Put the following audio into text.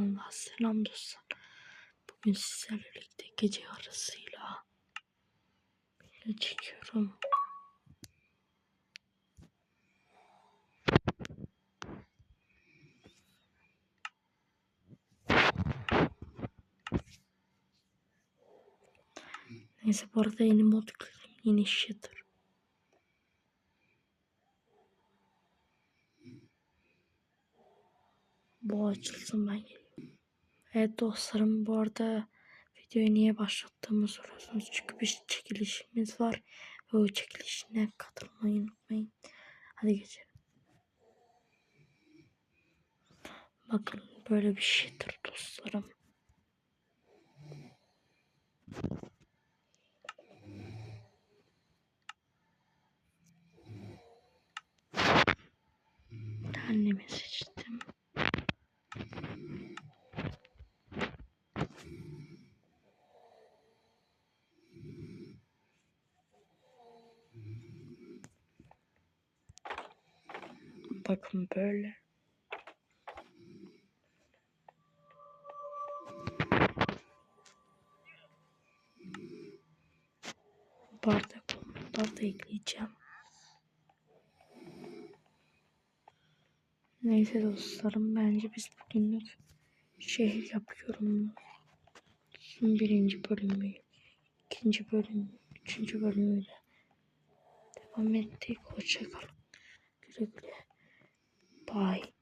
Allah selam dostlar. Bugün sizlerle birlikte gece yarısıyla video çekiyorum. Neyse bu arada yeni mod yükledim. Yeni shader. Bu açılsın ben geliyorum. Evet dostlarım bu arada videoyu niye başlattığımı soruyorsunuz. Çünkü bir çekilişimiz var. Ve o çekilişine katılmayı unutmayın. Hadi geçelim. Bakın böyle bir şeydir dostlarım. Annemi seçtim. Bakın böyle. Bardak komutlar da ekleyeceğim. Neyse dostlarım bence biz bugünlük şehir yapıyorum. Birinci bölümü, ikinci bölüm, üçüncü bölümüyle devam ettik. Hoşçakalın. Güle güle. はい。